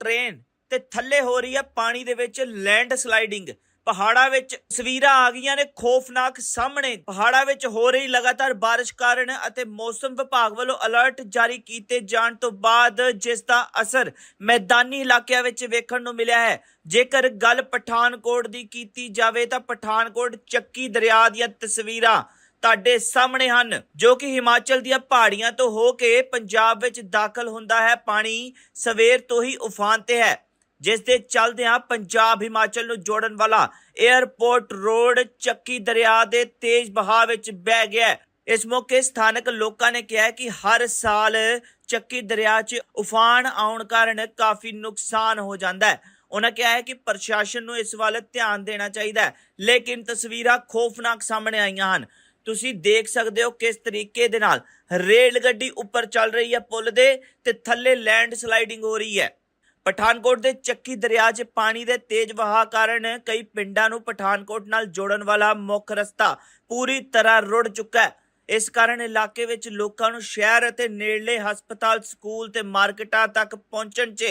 Train ਤੇ ਥੱਲੇ ਹੋ ਰਹੀ ਹੈ ਪਾਣੀ ਦੇ ਵਿੱਚ ਲੈਂਡ ਸਲਾਈਡਿੰਗ ਪਹਾੜਾਂ ਵਿੱਚ ਤਸਵੀਰਾਂ ਆ ਗਈਆਂ ਨੇ ਖੋਫਨਾਕ ਸਾਹਮਣੇ। ਪਹਾੜਾਂ ਵਿੱਚ ਹੋ ਰਹੀ ਲਗਾਤਾਰ ਬਾਰਿਸ਼ ਕਾਰਨ ਅਤੇ ਮੌਸਮ ਵਿਭਾਗ ਵੱਲੋਂ ਅਲਰਟ ਜਾਰੀ ਕੀਤੇ ਜਾਣ ਤੋਂ ਬਾਅਦ ਜਿਸ ਦਾ ਅਸਰ ਮੈਦਾਨੀ ਇਲਾਕਿਆਂ ਵਿੱਚ ਵੇਖਣ ਨੂੰ ਮਿਲਿਆ ਹੈ। ਜੇਕਰ ਗੱਲ ਪਠਾਨਕੋਟ ਦੀ ਕੀਤੀ ਜਾਵੇ ਤਾਂ ਪਠਾਨਕੋਟ ਚੱਕੀ ਦਰਿਆ ਦੀਆਂ ਤਸਵੀਰਾਂ ਤੁਹਾਡੇ ਸਾਹਮਣੇ ਹਨ, ਜੋ ਕਿ ਹਿਮਾਚਲ ਦੀਆਂ ਪਹਾੜੀਆਂ ਤੋਂ ਹੋ ਕੇ ਪੰਜਾਬ ਵਿੱਚ ਦਾਖਲ ਹੁੰਦਾ ਹੈ। ਪਾਣੀ ਸਵੇਰ ਤੋਂ ਹੀ ਉਫਾਨ ਤੇ ਹੈ। ਜਿਸ ਦੇ ਚੱਲਦਿਆਂ ਪੰਜਾਬ, ਹਿਮਾਚਲ ਨੂੰ ਜੋੜਨ ਵਾਲਾ 에ਅਰਪੋਰਟ ਰੋਡ ਚੱਕੀ ਦਰਿਆ ਦੇ ਤੇਜ਼ ਵਹਾਅ ਵਿੱਚ ਬਹਿ ਗਿਆ ਇਸ ਮੌਕੇ ਸਥਾਨਕ ਲੋਕਾਂ ਨੇ ਕਿਹਾ ਕਿ ਹਰ ਸਾਲ ਚੱਕੀ ਦਰਿਆ 'ਚ ਉਫਾਨ ਆਉਣ ਕਾਰਨ ਕਾਫੀ ਨੁਕਸਾਨ ਹੋ ਜਾਂਦਾ ਹੈ। ਉਹਨਾਂ ਕਿਹਾ ਹੈ ਕਿ ਪ੍ਰਸ਼ਾਸਨ ਨੂੰ ਇਸ ਵੱਲ ਧਿਆਨ ਦੇਣਾ ਚਾਹੀਦਾ ਹੈ, ਲੇਕਿਨ ਤਸਵੀਰਾਂ ਖੋਫਨਾਕ ਸਾਹਮਣੇ ਆਈਆਂ ਹਨ। ਤੁਸੀਂ ਦੇਖ ਸਕਦੇ ਹੋ ਕਿਸ ਤਰੀਕੇ ਦੇ ਨਾਲ ਰੇਲ ਗੱਡੀ ਉੱਪਰ ਚੱਲ ਰਹੀ ਹੈ ਪੁਲ ਦੇ ਤੇ ਥੱਲੇ ਲੈਂਡ ਸਲਾਈਡਿੰਗ ਹੋ ਰਹੀ ਹੈ। ਪਠਾਨਕੋਟ ਦੇ ਚੱਕੀ ਦਰਿਆ 'ਚ ਪਾਣੀ ਦੇ ਤੇਜ਼ ਵਹਾਅ ਕਾਰਨ ਕਈ ਪਿੰਡਾਂ ਨੂੰ ਪਠਾਨਕੋਟ ਨਾਲ ਜੋੜਨ ਵਾਲਾ ਮੁੱਖ ਰਸਤਾ ਪੂਰੀ ਤਰ੍ਹਾਂ ਰੁੜ ਚੁੱਕਾ ਹੈ। ਇਸ ਕਾਰਨ ਇਲਾਕੇ ਵਿੱਚ ਲੋਕਾਂ ਨੂੰ ਸ਼ਹਿਰ ਅਤੇ ਨੇੜਲੇ ਹਸਪਤਾਲ, ਸਕੂਲ ਤੇ ਮਾਰਕੀਟਾਂ ਤੱਕ ਪਹੁੰਚਣ 'ਚ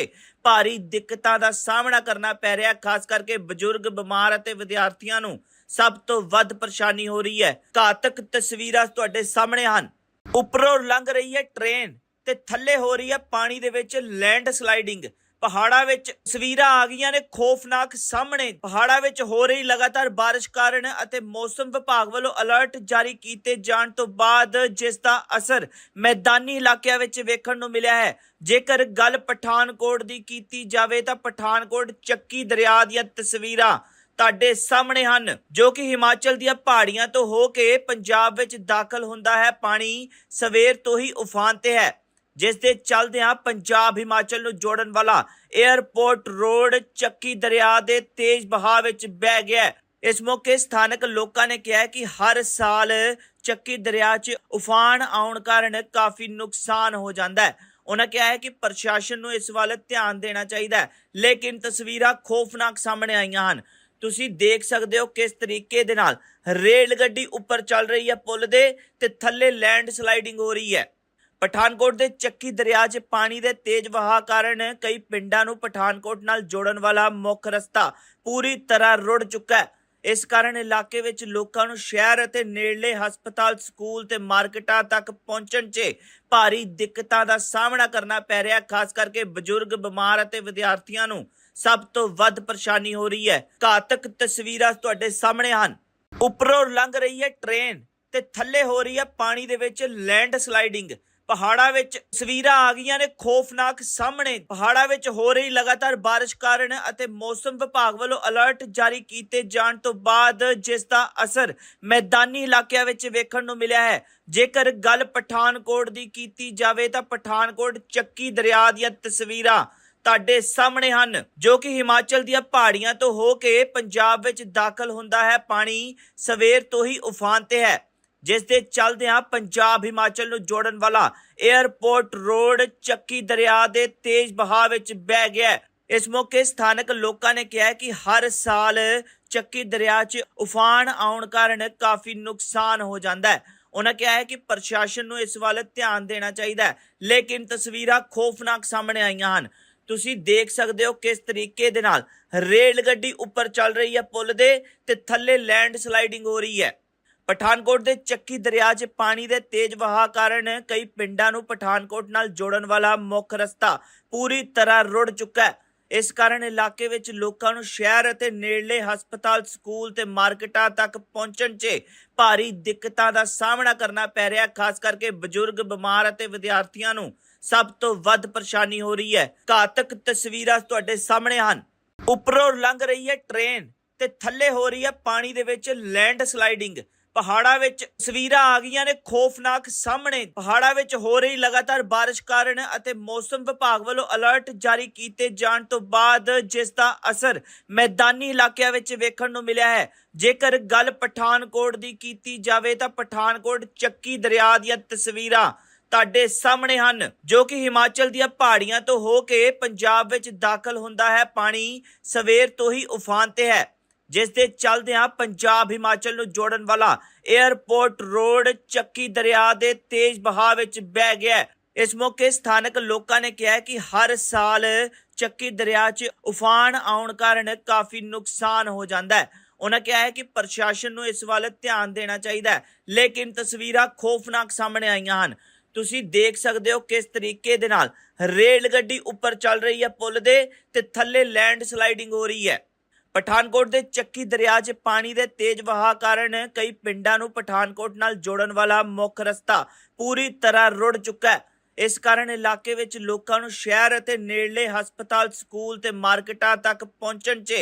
ਭਾਰੀ ਦਿੱਕਤਾਂ ਦਾ ਸਾਹਮਣਾ ਕਰਨਾ ਪੈ ਰਿਹਾ ਖਾਸ ਕਰਕੇ ਬਜ਼ੁਰਗ, ਬਿਮਾਰ ਅਤੇ ਵਿਦਿਆਰਥੀਆਂ ਨੂੰ। ਸਭ ਤੋਂ ਵੱਧ ਪਰੇਸ਼ਾਨੀ ਹੋ ਰਹੀ ਹੈ। ਘਾਤਕ ਤਸਵੀਰਾਂ ਤੁਹਾਡੇ ਸਾਹਮਣੇ ਹਨ। ਉੱਪਰੋਂ ਲੰਘ ਰਹੀ ਹੈ ਟ੍ਰੇਨ ਤੇ ਥੱਲੇ ਹੋ ਰਹੀ ਹੈ ਪਾਣੀ ਦੇ ਵਿੱਚ ਲੈਂਡ ਸਲਾਈਡਿੰਗ ਪਹਾੜਾਂ ਵਿੱਚ ਤਸਵੀਰਾਂ ਆ ਗਈਆਂ ਨੇ, ਖੌਫਨਾਕ ਸਾਹਮਣੇ। ਪਹਾੜਾਂ ਵਿੱਚ ਹੋ ਰਹੀ ਲਗਾਤਾਰ ਬਾਰਿਸ਼ ਕਾਰਨ ਅਤੇ ਮੌਸਮ ਵਿਭਾਗ ਵੱਲੋਂ ਅਲਰਟ ਜਾਰੀ ਕੀਤੇ ਜਾਣ ਤੋਂ ਬਾਅਦ ਜਿਸ ਦਾ ਅਸਰ ਮੈਦਾਨੀ ਇਲਾਕਿਆਂ ਵਿੱਚ ਵੇਖਣ ਨੂੰ ਮਿਲਿਆ ਹੈ। ਜੇਕਰ ਗੱਲ ਪਠਾਨਕੋਟ ਦੀ ਕੀਤੀ ਜਾਵੇ ਤਾਂ ਪਠਾਨਕੋਟ ਚੱਕੀ ਦਰਿਆ ਦੀਆਂ ਤਸਵੀਰਾਂ ਤੁਹਾਡੇ ਸਾਹਮਣੇ ਹਨ, ਜੋ ਕਿ ਹਿਮਾਚਲ ਦੀਆਂ ਪਹਾੜੀਆਂ ਤੋਂ ਹੋ ਕੇ ਪੰਜਾਬ ਵਿੱਚ ਦਾਖਲ ਹੁੰਦਾ ਹੈ। ਪਾਣੀ ਸਵੇਰ ਤੋਂ ਹੀ ਉਫਾਨ ਤੇ ਹੈ, ਜਿਸ ਦੇ ਚੱਲਦਿਆਂ ਪੰਜਾਬ ਹਿਮਾਚਲ ਨੂੰ ਜੋੜਨ ਵਾਲਾ 에ਅਰਪੋਰਟ ਰੋਡ ਚੱਕੀ ਦਰਿਆ ਦੇ ਤੇਜ਼ ਵਹਾਅ ਵਿੱਚ ਬਹਿ ਗਿਆ ਇਸ ਮੌਕੇ ਸਥਾਨਕ ਲੋਕਾਂ ਨੇ ਕਿਹਾ ਕਿ ਹਰ ਸਾਲ ਚੱਕੀ ਦਰਿਆ 'ਚ ਉਫਾਨ ਆਉਣ ਕਾਰਨ ਕਾਫੀ ਨੁਕਸਾਨ ਹੋ ਜਾਂਦਾ ਹੈ। ਉਹਨਾਂ ਕਿਹਾ ਹੈ ਕਿ ਪ੍ਰਸ਼ਾਸਨ ਨੂੰ ਇਸ ਵੱਲ ਧਿਆਨ ਦੇਣਾ ਚਾਹੀਦਾ ਹੈ, ਲੇਕਿਨ ਤਸਵੀਰਾਂ ਖੋਫਨਾਕ ਸਾਹਮਣੇ ਆਈਆਂ ਹਨ। ਤੁਸੀਂ ਦੇਖ ਸਕਦੇ ਹੋ ਕਿਸ ਤਰੀਕੇ ਦੇ ਨਾਲ ਰੇਲ ਗੱਡੀ ਉੱਪਰ ਚੱਲ ਰਹੀ ਹੈ ਪੁਲ ਦੇ ਤੇ ਥੱਲੇ ਲੈਂਡ ਸਲਾਈਡਿੰਗ ਹੋ ਰਹੀ ਹੈ। ਪਠਾਨਕੋਟ ਦੇ ਚੱਕੀ ਦਰਿਆ 'ਚ ਪਾਣੀ ਦੇ ਤੇਜ਼ ਵਹਾਅ ਕਾਰਨ ਕਈ ਪਿੰਡਾਂ ਨੂੰ ਪਠਾਨਕੋਟ ਨਾਲ ਜੋੜਨ ਵਾਲਾ ਮੁੱਖ ਰਸਤਾ ਪੂਰੀ ਤਰ੍ਹਾਂ ਰੁੜ ਚੁੱਕਾ ਹੈ। ਇਸ ਕਾਰਨ ਇਲਾਕੇ ਵਿੱਚ ਲੋਕਾਂ ਨੂੰ ਸ਼ਹਿਰ ਅਤੇ ਨੇੜਲੇ ਹਸਪਤਾਲ, ਸਕੂਲ ਤੇ ਮਾਰਕੀਟਾਂ ਤੱਕ ਪਹੁੰਚਣ 'ਚ ਭਾਰੀ ਦਿੱਕਤਾਂ ਦਾ ਸਾਹਮਣਾ ਕਰਨਾ ਪੈ ਰਿਹਾ ਖਾਸ ਕਰਕੇ ਬਜ਼ੁਰਗ, ਬਿਮਾਰ ਅਤੇ ਵਿਦਿਆਰਥੀਆਂ ਨੂੰ ਸਭ ਤੋਂ ਵੱਧ ਪਰੇਸ਼ਾਨੀ ਹੋ ਰਹੀ ਹੈ। ਘਾਤਕ ਤਸਵੀਰਾਂ ਤੁਹਾਡੇ ਸਾਹਮਣੇ ਹਨ। ਉੱਪਰੋਂ ਲੰਘ ਰਹੀ ਹੈ ਟ੍ਰੇਨ ਤੇ ਥੱਲੇ ਹੋ ਰਹੀ ਹੈ ਪਾਣੀ ਦੇ ਵਿੱਚ ਲੈਂਡ ਸਲਾਈਡਿੰਗ ਪਹਾੜਾਂ ਵਿੱਚ ਤਸਵੀਰਾਂ ਆ ਗਈਆਂ ਨੇ ਖੋਫਨਾਕ ਸਾਹਮਣੇ। ਪਹਾੜਾਂ ਵਿੱਚ ਹੋ ਰਹੀ ਲਗਾਤਾਰ ਬਾਰਿਸ਼ ਕਾਰਨ ਅਤੇ ਮੌਸਮ ਵਿਭਾਗ ਵੱਲੋਂ ਅਲਰਟ ਜਾਰੀ ਕੀਤੇ ਜਾਣ ਤੋਂ ਬਾਅਦ ਜਿਸ ਦਾ ਅਸਰ ਮੈਦਾਨੀ ਇਲਾਕਿਆਂ ਵਿੱਚ ਵੇਖਣ ਨੂੰ ਮਿਲਿਆ ਹੈ। ਜੇਕਰ ਗੱਲ ਪਠਾਨਕੋਟ ਦੀ ਕੀਤੀ ਜਾਵੇ ਤਾਂ ਪਠਾਨਕੋਟ ਚੱਕੀ ਦਰਿਆ ਦੀਆਂ ਤਸਵੀਰਾਂ ਤੁਹਾਡੇ ਸਾਹਮਣੇ ਹਨ, ਜੋ ਕਿ ਹਿਮਾਚਲ ਦੀਆਂ ਪਹਾੜੀਆਂ ਤੋਂ ਹੋ ਕੇ ਪੰਜਾਬ ਵਿੱਚ ਦਾਖਲ ਹੁੰਦਾ ਹੈ। ਪਾਣੀ ਸਵੇਰ ਤੋਂ ਹੀ ਉਫਾਨ ਤੇ ਹੈ। ਜਿਸ ਦੇ ਚੱਲਦਿਆਂ ਪੰਜਾਬ, ਹਿਮਾਚਲ ਨੂੰ ਜੋੜਨ ਵਾਲਾ 에ਅਰਪੋਰਟ ਰੋਡ ਚੱਕੀ ਦਰਿਆ ਦੇ ਤੇਜ਼ ਵਹਾਅ ਵਿੱਚ ਬਹਿ ਗਿਆ ਇਸ ਮੌਕੇ ਸਥਾਨਕ ਲੋਕਾਂ ਨੇ ਕਿਹਾ ਕਿ ਹਰ ਸਾਲ ਚੱਕੀ ਦਰਿਆ 'ਚ ਉਫਾਨ ਆਉਣ ਕਾਰਨ ਕਾਫੀ ਨੁਕਸਾਨ ਹੋ ਜਾਂਦਾ ਹੈ। ਉਹਨਾਂ ਕਿਹਾ ਹੈ ਕਿ ਪ੍ਰਸ਼ਾਸਨ ਨੂੰ ਇਸ ਵੱਲ ਧਿਆਨ ਦੇਣਾ ਚਾਹੀਦਾ ਹੈ, ਲੇਕਿਨ ਤਸਵੀਰਾਂ ਖੋਫਨਾਕ ਸਾਹਮਣੇ ਆਈਆਂ ਹਨ। ਤੁਸੀਂ ਦੇਖ ਸਕਦੇ ਹੋ ਕਿਸ ਤਰੀਕੇ ਦੇ ਨਾਲ ਰੇਲ ਗੱਡੀ ਉੱਪਰ ਚੱਲ ਰਹੀ ਹੈ ਪੁਲ ਦੇ ਤੇ ਥੱਲੇ ਲੈਂਡ ਸਲਾਈਡਿੰਗ ਹੋ ਰਹੀ ਹੈ। ਪਠਾਨਕੋਟ ਦੇ ਚੱਕੀ ਦਰਿਆ 'ਚ ਪਾਣੀ ਦੇ ਤੇਜ਼ ਵਹਾਅ ਕਾਰਨ ਕਈ ਪਿੰਡਾਂ ਨੂੰ ਪਠਾਨਕੋਟ ਨਾਲ ਜੋੜਨ ਵਾਲਾ ਮੁੱਖ ਰਸਤਾ ਪੂਰੀ ਤਰ੍ਹਾਂ ਰੁੜ ਚੁੱਕਾ ਹੈ। ਇਸ ਕਾਰਨ ਇਲਾਕੇ ਵਿੱਚ ਲੋਕਾਂ ਨੂੰ ਸ਼ਹਿਰ ਅਤੇ ਨੇੜਲੇ ਹਸਪਤਾਲ, ਸਕੂਲ ਤੇ ਮਾਰਕੀਟਾਂ ਤੱਕ ਪਹੁੰਚਣ 'ਚ ਭਾਰੀ ਦਿੱਕਤਾਂ ਦਾ ਸਾਹਮਣਾ ਕਰਨਾ ਪੈ ਰਿਹਾ ਖਾਸ ਕਰਕੇ ਬਜ਼ੁਰਗ, ਬਿਮਾਰ ਅਤੇ ਵਿਦਿਆਰਥੀਆਂ ਨੂੰ। ਸਭ ਤੋਂ ਵੱਧ ਪਰੇਸ਼ਾਨੀ ਹੋ ਰਹੀ ਹੈ। ਘਾਤਕ ਤਸਵੀਰਾਂ ਤੁਹਾਡੇ ਸਾਹਮਣੇ ਹਨ। ਉੱਪਰੋਂ ਲੰਘ ਰਹੀ ਹੈ ਟ੍ਰੇਨ ਤੇ ਥੱਲੇ ਹੋ ਰਹੀ ਹੈ ਪਾਣੀ ਦੇ ਵਿੱਚ ਲੈਂਡ ਸਲਾਈਡਿੰਗ ਪਹਾੜਾਂ ਵਿੱਚ ਤਸਵੀਰਾਂ ਆ ਗਈਆਂ ਨੇ, ਖੌਫਨਾਕ ਸਾਹਮਣੇ। ਪਹਾੜਾਂ ਵਿੱਚ ਹੋ ਰਹੀ ਲਗਾਤਾਰ ਬਾਰਿਸ਼ ਕਾਰਨ ਅਤੇ ਮੌਸਮ ਵਿਭਾਗ ਵੱਲੋਂ ਅਲਰਟ ਜਾਰੀ ਕੀਤੇ ਜਾਣ ਤੋਂ ਬਾਅਦ ਜਿਸ ਦਾ ਅਸਰ ਮੈਦਾਨੀ ਇਲਾਕਿਆਂ ਵਿੱਚ ਵੇਖਣ ਨੂੰ ਮਿਲਿਆ ਹੈ। ਜੇਕਰ ਗੱਲ ਪਠਾਨਕੋਟ ਦੀ ਕੀਤੀ ਜਾਵੇ ਤਾਂ ਪਠਾਨਕੋਟ ਚੱਕੀ ਦਰਿਆ ਦੀਆਂ ਤਸਵੀਰਾਂ ਤੁਹਾਡੇ ਸਾਹਮਣੇ ਹਨ, ਜੋ ਕਿ ਹਿਮਾਚਲ ਦੀਆਂ ਪਹਾੜੀਆਂ ਤੋਂ ਹੋ ਕੇ ਪੰਜਾਬ ਵਿੱਚ ਦਾਖਲ ਹੁੰਦਾ ਹੈ। ਪਾਣੀ ਸਵੇਰ ਤੋਂ ਹੀ ਉਫਾਨ ਤੇ ਹੈ, ਜਿਸ ਦੇ ਚੱਲਦਿਆਂ ਪੰਜਾਬ, ਹਿਮਾਚਲ ਨੂੰ ਜੋੜਨ ਵਾਲਾ 에ਅਰਪੋਰਟ ਰੋਡ ਚੱਕੀ ਦਰਿਆ ਦੇ ਤੇਜ਼ ਵਹਾਅ ਵਿੱਚ ਬਹਿ ਗਿਆ ਇਸ ਮੌਕੇ ਸਥਾਨਕ ਲੋਕਾਂ ਨੇ ਕਿਹਾ ਕਿ ਹਰ ਸਾਲ ਚੱਕੀ ਦਰਿਆ 'ਚ ਉਫਾਨ ਆਉਣ ਕਾਰਨ ਕਾਫੀ ਨੁਕਸਾਨ ਹੋ ਜਾਂਦਾ ਹੈ। ਉਹਨਾਂ ਕਿਹਾ ਹੈ ਕਿ ਪ੍ਰਸ਼ਾਸਨ ਨੂੰ ਇਸ ਵੱਲ ਧਿਆਨ ਦੇਣਾ ਚਾਹੀਦਾ ਹੈ, ਲੇਕਿਨ ਤਸਵੀਰਾਂ ਖੋਫਨਾਕ ਸਾਹਮਣੇ ਆਈਆਂ ਹਨ। ਤੁਸੀਂ ਦੇਖ ਸਕਦੇ ਹੋ ਕਿਸ ਤਰੀਕੇ ਦੇ ਨਾਲ ਰੇਲ ਗੱਡੀ ਉੱਪਰ ਚੱਲ ਰਹੀ ਹੈ ਪੁਲ ਦੇ ਤੇ ਥੱਲੇ ਲੈਂਡ ਸਲਾਈਡਿੰਗ ਹੋ ਰਹੀ ਹੈ। ਪਠਾਨਕੋਟ ਦੇ ਚੱਕੀ ਦਰਿਆ 'ਚ ਪਾਣੀ ਦੇ ਤੇਜ਼ ਵਹਾਅ ਕਾਰਨ ਕਈ ਪਿੰਡਾਂ ਨੂੰ ਪਠਾਨਕੋਟ ਨਾਲ ਜੋੜਨ ਵਾਲਾ ਮੁੱਖ ਰਸਤਾ ਪੂਰੀ ਤਰ੍ਹਾਂ ਰੁੜ ਚੁੱਕਾ ਹੈ। ਇਸ ਕਾਰਨ ਇਲਾਕੇ ਵਿੱਚ ਲੋਕਾਂ ਨੂੰ ਸ਼ਹਿਰ ਅਤੇ ਨੇੜਲੇ ਹਸਪਤਾਲ, ਸਕੂਲ ਤੇ ਮਾਰਕੀਟਾਂ ਤੱਕ ਪਹੁੰਚਣ 'ਚ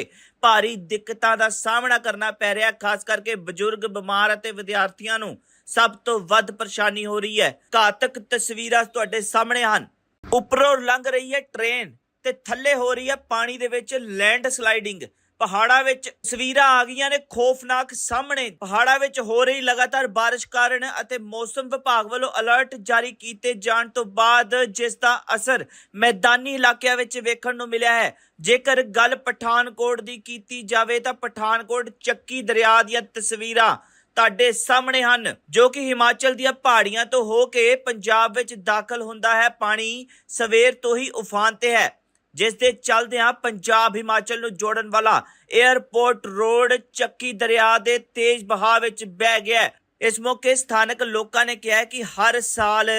ਭਾਰੀ ਦਿੱਕਤਾਂ ਦਾ ਸਾਹਮਣਾ ਕਰਨਾ ਪੈ ਰਿਹਾ ਖਾਸ ਕਰਕੇ ਬਜ਼ੁਰਗ, ਬਿਮਾਰ ਅਤੇ ਵਿਦਿਆਰਥੀਆਂ ਨੂੰ। ਸਭ ਤੋਂ ਵੱਧ ਪਰੇਸ਼ਾਨੀ ਹੋ ਰਹੀ ਹੈ। ਘਾਤਕ ਤਸਵੀਰਾਂ ਤੁਹਾਡੇ ਸਾਹਮਣੇ ਹਨ। ਉੱਪਰੋਂ ਲੰਘ ਰਹੀ ਹੈ ਟ੍ਰੇਨ ਤੇ ਥੱਲੇ ਹੋ ਰਹੀ ਹੈ ਪਾਣੀ ਦੇ ਵਿੱਚ ਲੈਂਡ ਸਲਾਈਡਿੰਗ ਪਹਾੜਾਂ ਵਿੱਚ ਤਸਵੀਰਾਂ ਆ ਗਈਆਂ ਨੇ, ਖੌਫਨਾਕ ਸਾਹਮਣੇ। ਪਹਾੜਾਂ ਵਿੱਚ ਹੋ ਰਹੀ ਲਗਾਤਾਰ ਬਾਰਿਸ਼ ਕਾਰਨ ਅਤੇ ਮੌਸਮ ਵਿਭਾਗ ਵੱਲੋਂ ਅਲਰਟ ਜਾਰੀ ਕੀਤੇ ਜਾਣ ਤੋਂ ਬਾਅਦ ਜਿਸ ਦਾ ਅਸਰ ਮੈਦਾਨੀ ਇਲਾਕਿਆਂ ਵਿੱਚ ਵੇਖਣ ਨੂੰ ਮਿਲਿਆ ਹੈ। ਜੇਕਰ ਗੱਲ ਪਠਾਨਕੋਟ ਦੀ ਕੀਤੀ ਜਾਵੇ ਤਾਂ ਪਠਾਨਕੋਟ ਚੱਕੀ ਦਰਿਆ ਦੀਆਂ ਤਸਵੀਰਾਂ ਤੁਹਾਡੇ ਸਾਹਮਣੇ ਹਨ, ਜੋ ਕਿ ਹਿਮਾਚਲ ਦੀਆਂ ਪਹਾੜੀਆਂ ਤੋਂ ਹੋ ਕੇ ਪੰਜਾਬ ਵਿੱਚ ਦਾਖਲ ਹੁੰਦਾ ਹੈ। ਪਾਣੀ ਸਵੇਰ ਤੋਂ ਹੀ ਉਫਾਨ ਤੇ ਹੈ, ਜਿਸ ਦੇ ਚੱਲਦਿਆਂ ਪੰਜਾਬ ਹਿਮਾਚਲ ਨੂੰ ਜੋੜਨ ਵਾਲਾ 에ਅਰਪੋਰਟ ਰੋਡ ਚੱਕੀ ਦਰਿਆ ਦੇ ਤੇਜ਼ ਵਹਾਅ ਵਿੱਚ ਬਹਿ ਗਿਆ ਇਸ ਮੌਕੇ ਸਥਾਨਕ ਲੋਕਾਂ ਨੇ ਕਿਹਾ ਕਿ ਹਰ ਸਾਲ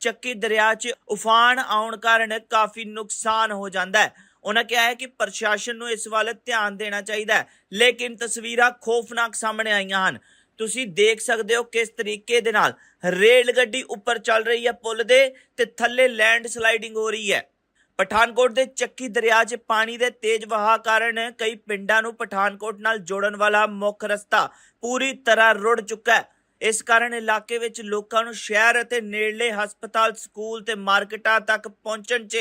ਚੱਕੀ ਦਰਿਆ 'ਚ ਉਫਾਨ ਆਉਣ ਕਾਰਨ ਕਾਫੀ ਨੁਕਸਾਨ ਹੋ ਜਾਂਦਾ ਹੈ। ਉਹਨਾਂ ਕਿਹਾ ਹੈ ਕਿ ਪ੍ਰਸ਼ਾਸਨ ਨੂੰ ਇਸ ਵੱਲ ਧਿਆਨ ਦੇਣਾ ਚਾਹੀਦਾ ਹੈ, ਲੇਕਿਨ ਤਸਵੀਰਾਂ ਖੋਫਨਾਕ ਸਾਹਮਣੇ ਆਈਆਂ ਹਨ। ਤੁਸੀਂ ਦੇਖ ਸਕਦੇ ਹੋ ਕਿਸ ਤਰੀਕੇ ਦੇ ਨਾਲ ਰੇਲ ਗੱਡੀ ਉੱਪਰ ਚੱਲ ਰਹੀ ਹੈ ਪੁਲ ਦੇ ਤੇ ਥੱਲੇ ਲੈਂਡ ਸਲਾਈਡਿੰਗ ਹੋ ਰਹੀ ਹੈ। ਪਠਾਨਕੋਟ ਦੇ ਚੱਕੀ ਦਰਿਆ 'ਚ ਪਾਣੀ ਦੇ ਤੇਜ਼ ਵਹਾਅ ਕਾਰਨ ਕਈ ਪਿੰਡਾਂ ਨੂੰ ਪਠਾਨਕੋਟ ਨਾਲ ਜੋੜਨ ਵਾਲਾ ਮੁੱਖ ਰਸਤਾ ਪੂਰੀ ਤਰ੍ਹਾਂ ਰੁੜ ਚੁੱਕਾ ਹੈ। ਇਸ ਕਾਰਨ ਇਲਾਕੇ ਵਿੱਚ ਲੋਕਾਂ ਨੂੰ ਸ਼ਹਿਰ ਅਤੇ ਨੇੜਲੇ ਹਸਪਤਾਲ, ਸਕੂਲ ਤੇ ਮਾਰਕੀਟਾਂ ਤੱਕ ਪਹੁੰਚਣ 'ਚ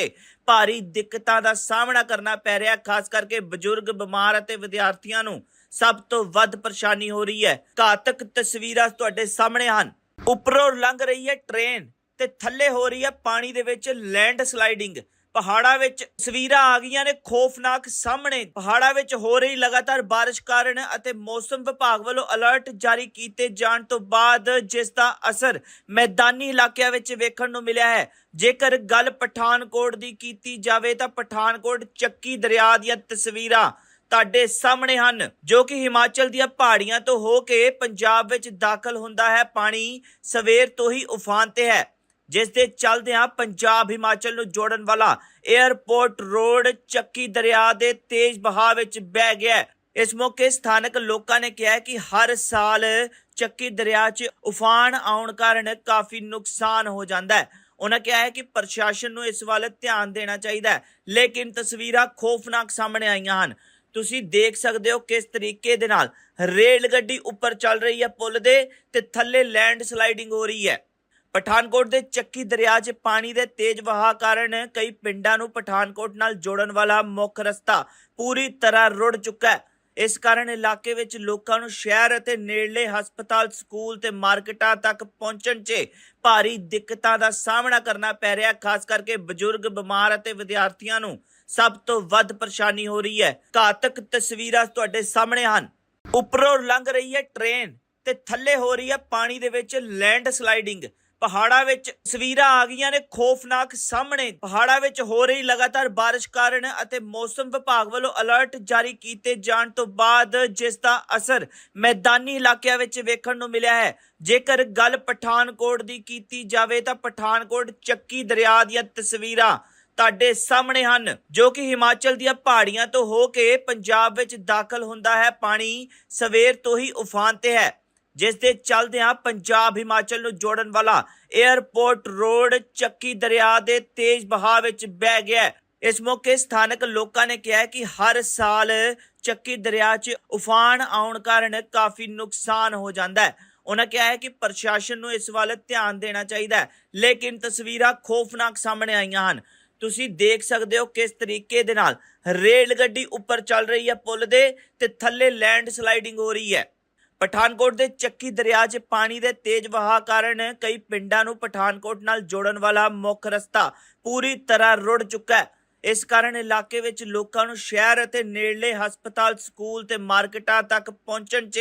ਭਾਰੀ ਦਿੱਕਤਾਂ ਦਾ ਸਾਹਮਣਾ ਕਰਨਾ ਪੈ ਰਿਹਾ ਖਾਸ ਕਰਕੇ ਬਜ਼ੁਰਗ, ਬਿਮਾਰ ਅਤੇ ਵਿਦਿਆਰਥੀਆਂ ਨੂੰ। ਸਭ ਤੋਂ ਵੱਧ ਪਰੇਸ਼ਾਨੀ ਹੋ ਰਹੀ ਹੈ। ਘਾਤਕ ਤਸਵੀਰਾਂ ਤੁਹਾਡੇ ਸਾਹਮਣੇ ਹਨ। ਉੱਪਰੋਂ ਲੰਘ ਰਹੀ ਹੈ ਟ੍ਰੇਨ ਤੇ ਥੱਲੇ ਹੋ ਰਹੀ ਹੈ ਪਾਣੀ ਦੇ ਵਿੱਚ ਲੈਂਡ ਸਲਾਈਡਿੰਗ ਪਹਾੜਾਂ ਵਿੱਚ ਤਸਵੀਰਾਂ ਆ ਗਈਆਂ ਨੇ ਖੋਫਨਾਕ ਸਾਹਮਣੇ। ਪਹਾੜਾਂ ਵਿੱਚ ਹੋ ਰਹੀ ਲਗਾਤਾਰ ਬਾਰਿਸ਼ ਕਾਰਨ ਅਤੇ ਮੌਸਮ ਵਿਭਾਗ ਵੱਲੋਂ ਅਲਰਟ ਜਾਰੀ ਕੀਤੇ ਜਾਣ ਤੋਂ ਬਾਅਦ ਜਿਸ ਦਾ ਅਸਰ ਮੈਦਾਨੀ ਇਲਾਕਿਆਂ ਵਿੱਚ ਵੇਖਣ ਨੂੰ ਮਿਲਿਆ ਹੈ। ਜੇਕਰ ਗੱਲ ਪਠਾਨਕੋਟ ਦੀ ਕੀਤੀ ਜਾਵੇ ਤਾਂ ਪਠਾਨਕੋਟ ਚੱਕੀ ਦਰਿਆ ਦੀਆਂ ਤਸਵੀਰਾਂ ਤੁਹਾਡੇ ਸਾਹਮਣੇ ਹਨ, ਜੋ ਕਿ ਹਿਮਾਚਲ ਦੀਆਂ ਪਹਾੜੀਆਂ ਤੋਂ ਹੋ ਕੇ ਪੰਜਾਬ ਵਿੱਚ ਦਾਖਲ ਹੁੰਦਾ ਹੈ। ਪਾਣੀ ਸਵੇਰ ਤੋਂ ਹੀ ਉਫਾਨ ਤੇ ਹੈ। ਜਿਸ ਦੇ ਚੱਲਦਿਆਂ ਪੰਜਾਬ, ਹਿਮਾਚਲ ਨੂੰ ਜੋੜਨ ਵਾਲਾ 에ਅਰਪੋਰਟ ਰੋਡ ਚੱਕੀ ਦਰਿਆ ਦੇ ਤੇਜ਼ ਵਹਾਅ ਵਿੱਚ ਬਹਿ ਗਿਆ ਇਸ ਮੌਕੇ ਸਥਾਨਕ ਲੋਕਾਂ ਨੇ ਕਿਹਾ ਕਿ ਹਰ ਸਾਲ ਚੱਕੀ ਦਰਿਆ 'ਚ ਉਫਾਨ ਆਉਣ ਕਾਰਨ ਕਾਫੀ ਨੁਕਸਾਨ ਹੋ ਜਾਂਦਾ ਹੈ। ਉਹਨਾਂ ਕਿਹਾ ਹੈ ਕਿ ਪ੍ਰਸ਼ਾਸਨ ਨੂੰ ਇਸ ਵੱਲ ਧਿਆਨ ਦੇਣਾ ਚਾਹੀਦਾ ਹੈ, ਲੇਕਿਨ ਤਸਵੀਰਾਂ ਖੋਫਨਾਕ ਸਾਹਮਣੇ ਆਈਆਂ ਹਨ। ਤੁਸੀਂ ਦੇਖ ਸਕਦੇ ਹੋ ਕਿਸ ਤਰੀਕੇ ਦੇ ਨਾਲ ਰੇਲ ਗੱਡੀ ਉੱਪਰ ਚੱਲ ਰਹੀ ਹੈ ਪੁਲ ਦੇ ਤੇ ਥੱਲੇ ਲੈਂਡ ਸਲਾਈਡਿੰਗ ਹੋ ਰਹੀ ਹੈ। ਪਠਾਨਕੋਟ ਦੇ ਚੱਕੀ ਦਰਿਆ 'ਚ ਪਾਣੀ ਦੇ ਤੇਜ਼ ਵਹਾਅ ਕਾਰਨ ਕਈ ਪਿੰਡਾਂ ਨੂੰ ਪਠਾਨਕੋਟ ਨਾਲ ਜੋੜਨ ਵਾਲਾ ਮੁੱਖ ਰਸਤਾ ਪੂਰੀ ਤਰ੍ਹਾਂ ਰੁੜ ਚੁੱਕਾ ਹੈ। ਇਸ ਕਾਰਨ ਇਲਾਕੇ ਵਿੱਚ ਲੋਕਾਂ ਨੂੰ ਸ਼ਹਿਰ ਅਤੇ ਨੇੜਲੇ ਹਸਪਤਾਲ, ਸਕੂਲ ਤੇ ਮਾਰਕੀਟਾਂ ਤੱਕ ਪਹੁੰਚਣ 'ਚ ਭਾਰੀ ਦਿੱਕਤਾਂ ਦਾ ਸਾਹਮਣਾ ਕਰਨਾ ਪੈ ਰਿਹਾ ਖਾਸ ਕਰਕੇ ਬਜ਼ੁਰਗ, ਬਿਮਾਰ ਅਤੇ ਵਿਦਿਆਰਥੀਆਂ ਨੂੰ। ਸਭ ਤੋਂ ਵੱਧ ਪਰੇਸ਼ਾਨੀ ਹੋ ਰਹੀ ਹੈ। ਘਾਤਕ ਤਸਵੀਰਾਂ ਤੁਹਾਡੇ ਸਾਹਮਣੇ ਹਨ। ਉੱਪਰੋਂ ਲੰਘ ਰਹੀ ਹੈ ਟ੍ਰੇਨ ਤੇ ਥੱਲੇ ਹੋ ਰਹੀ ਹੈ ਪਾਣੀ ਦੇ ਵਿੱਚ ਲੈਂਡ ਸਲਾਈਡਿੰਗ ਪਹਾੜਾਂ ਵਿੱਚ ਤਸਵੀਰਾਂ ਆ ਗਈਆਂ ਨੇ ਖੌਫਨਾਕ ਸਾਹਮਣੇ। ਪਹਾੜਾਂ ਵਿੱਚ ਹੋ ਰਹੀ ਲਗਾਤਾਰ ਬਾਰਿਸ਼ ਕਾਰਨ ਅਤੇ ਮੌਸਮ ਵਿਭਾਗ ਵੱਲੋਂ ਅਲਰਟ ਜਾਰੀ ਕੀਤੇ ਜਾਣ ਤੋਂ ਬਾਅਦ ਜਿਸ ਦਾ ਅਸਰ ਮੈਦਾਨੀ ਇਲਾਕਿਆਂ ਵਿੱਚ ਵੇਖਣ ਨੂੰ ਮਿਲਿਆ ਹੈ। ਜੇਕਰ ਗੱਲ ਪਠਾਨਕੋਟ ਦੀ ਕੀਤੀ ਜਾਵੇ ਤਾਂ ਪਠਾਨਕੋਟ ਚੱਕੀ ਦਰਿਆ ਦੀਆਂ ਤਸਵੀਰਾਂ ਤੁਹਾਡੇ ਸਾਹਮਣੇ ਹਨ, ਜੋ ਕਿ ਹਿਮਾਚਲ ਦੀਆਂ ਪਹਾੜੀਆਂ ਤੋਂ ਹੋ ਕੇ ਪੰਜਾਬ ਵਿੱਚ ਦਾਖਲ ਹੁੰਦਾ ਹੈ। ਪਾਣੀ ਸਵੇਰ ਤੋਂ ਹੀ ਉਫਾਨ ਤੇ ਹੈ। ਜਿਸ ਦੇ ਚੱਲਦਿਆਂ ਪੰਜਾਬ ਹਿਮਾਚਲ ਨੂੰ ਜੋੜਨ ਵਾਲਾ 에ਅਰਪੋਰਟ ਰੋਡ ਚੱਕੀ ਦਰਿਆ ਦੇ ਤੇਜ਼ ਵਹਾਅ ਵਿੱਚ ਬਹਿ ਗਿਆ ਇਸ ਮੌਕੇ ਸਥਾਨਕ ਲੋਕਾਂ ਨੇ ਕਿਹਾ ਕਿ ਹਰ ਸਾਲ ਚੱਕੀ ਦਰਿਆ 'ਚ ਉਫਾਨ ਆਉਣ ਕਾਰਨ ਕਾਫੀ ਨੁਕਸਾਨ ਹੋ ਜਾਂਦਾ ਹੈ। ਉਹਨਾਂ ਕਿਹਾ ਹੈ ਕਿ ਪ੍ਰਸ਼ਾਸਨ ਨੂੰ ਇਸ ਵੱਲ ਧਿਆਨ ਦੇਣਾ ਚਾਹੀਦਾ ਹੈ, ਲੇਕਿਨ ਤਸਵੀਰਾਂ ਖੋਫਨਾਕ ਸਾਹਮਣੇ ਆਈਆਂ ਹਨ। ਤੁਸੀਂ ਦੇਖ ਸਕਦੇ ਹੋ ਕਿਸ ਤਰੀਕੇ ਦੇ ਨਾਲ ਰੇਲ ਗੱਡੀ ਉੱਪਰ ਚੱਲ ਰਹੀ ਹੈ ਪੁਲ ਦੇ ਤੇ ਥੱਲੇ ਲੈਂਡ ਸਲਾਈਡਿੰਗ ਹੋ ਰਹੀ ਹੈ। ਪਠਾਨਕੋਟ ਦੇ ਚੱਕੀ ਦਰਿਆ 'ਚ ਪਾਣੀ ਦੇ ਤੇਜ਼ ਵਹਾਅ ਕਾਰਨ ਕਈ ਪਿੰਡਾਂ ਨੂੰ ਪਠਾਨਕੋਟ ਨਾਲ ਜੋੜਨ ਵਾਲਾ ਮੁੱਖ ਰਸਤਾ ਪੂਰੀ ਤਰ੍ਹਾਂ ਰੁੜ ਚੁੱਕਾ ਹੈ। ਇਸ ਕਾਰਨ ਇਲਾਕੇ ਵਿੱਚ ਲੋਕਾਂ ਨੂੰ ਸ਼ਹਿਰ ਅਤੇ ਨੇੜਲੇ ਹਸਪਤਾਲ, ਸਕੂਲ ਤੇ ਮਾਰਕੀਟਾਂ ਤੱਕ ਪਹੁੰਚਣ 'ਚ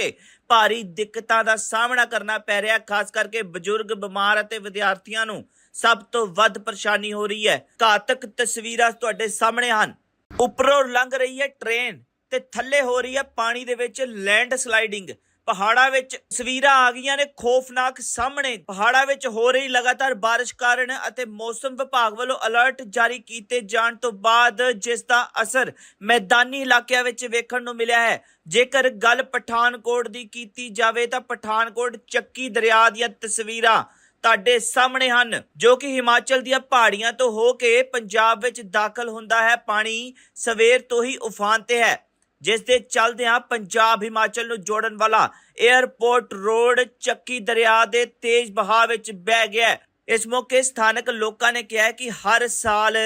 ਭਾਰੀ ਦਿੱਕਤਾਂ ਦਾ ਸਾਹਮਣਾ ਕਰਨਾ ਪੈ ਰਿਹਾ ਖਾਸ ਕਰਕੇ ਬਜ਼ੁਰਗ, ਬਿਮਾਰ ਅਤੇ ਵਿਦਿਆਰਥੀਆਂ ਨੂੰ। ਸਭ ਤੋਂ ਵੱਧ ਪਰੇਸ਼ਾਨੀ ਹੋ ਰਹੀ ਹੈ। ਘਾਤਕ ਤਸਵੀਰਾਂ ਤੁਹਾਡੇ ਸਾਹਮਣੇ ਹਨ। ਉੱਪਰੋਂ ਲੰਘ ਰਹੀ ਹੈ ਟ੍ਰੇਨ ਤੇ ਥੱਲੇ ਹੋ ਰਹੀ ਹੈ ਪਾਣੀ ਦੇ ਵਿੱਚ ਲੈਂਡ ਸਲਾਈਡਿੰਗ ਪਹਾੜਾਂ ਵਿੱਚ ਤਸਵੀਰਾਂ ਆ ਗਈਆਂ ਨੇ, ਖੌਫਨਾਕ ਸਾਹਮਣੇ। ਪਹਾੜਾਂ ਵਿੱਚ ਹੋ ਰਹੀ ਲਗਾਤਾਰ ਬਾਰਿਸ਼ ਕਾਰਨ ਅਤੇ ਮੌਸਮ ਵਿਭਾਗ ਵੱਲੋਂ ਅਲਰਟ ਜਾਰੀ ਕੀਤੇ ਜਾਣ ਤੋਂ ਬਾਅਦ ਜਿਸ ਦਾ ਅਸਰ ਮੈਦਾਨੀ ਇਲਾਕਿਆਂ ਵਿੱਚ ਵੇਖਣ ਨੂੰ ਮਿਲਿਆ ਹੈ। ਜੇਕਰ ਗੱਲ ਪਠਾਨਕੋਟ ਦੀ ਕੀਤੀ ਜਾਵੇ ਤਾਂ ਪਠਾਨਕੋਟ ਚੱਕੀ ਦਰਿਆ ਦੀਆਂ ਤਸਵੀਰਾਂ ਤੁਹਾਡੇ ਸਾਹਮਣੇ ਹਨ, ਜੋ ਕਿ ਹਿਮਾਚਲ ਦੀਆਂ ਪਹਾੜੀਆਂ ਤੋਂ ਹੋ ਕੇ ਪੰਜਾਬ ਵਿੱਚ ਦਾਖਲ ਹੁੰਦਾ ਹੈ। ਪਾਣੀ ਸਵੇਰ ਤੋਂ ਹੀ ਉਫਾਨ ਤੇ ਹੈ, ਜਿਸ ਦੇ ਚੱਲਦਿਆਂ ਪੰਜਾਬ ਹਿਮਾਚਲ ਨੂੰ ਜੋੜਨ ਵਾਲਾ 에ਅਰਪੋਰਟ ਰੋਡ ਚੱਕੀ ਦਰਿਆ ਦੇ ਤੇਜ਼ ਵਹਾਅ ਵਿੱਚ ਬਹਿ ਗਿਆ ਇਸ ਮੌਕੇ ਸਥਾਨਕ ਲੋਕਾਂ ਨੇ ਕਿਹਾ ਕਿ ਹਰ ਸਾਲ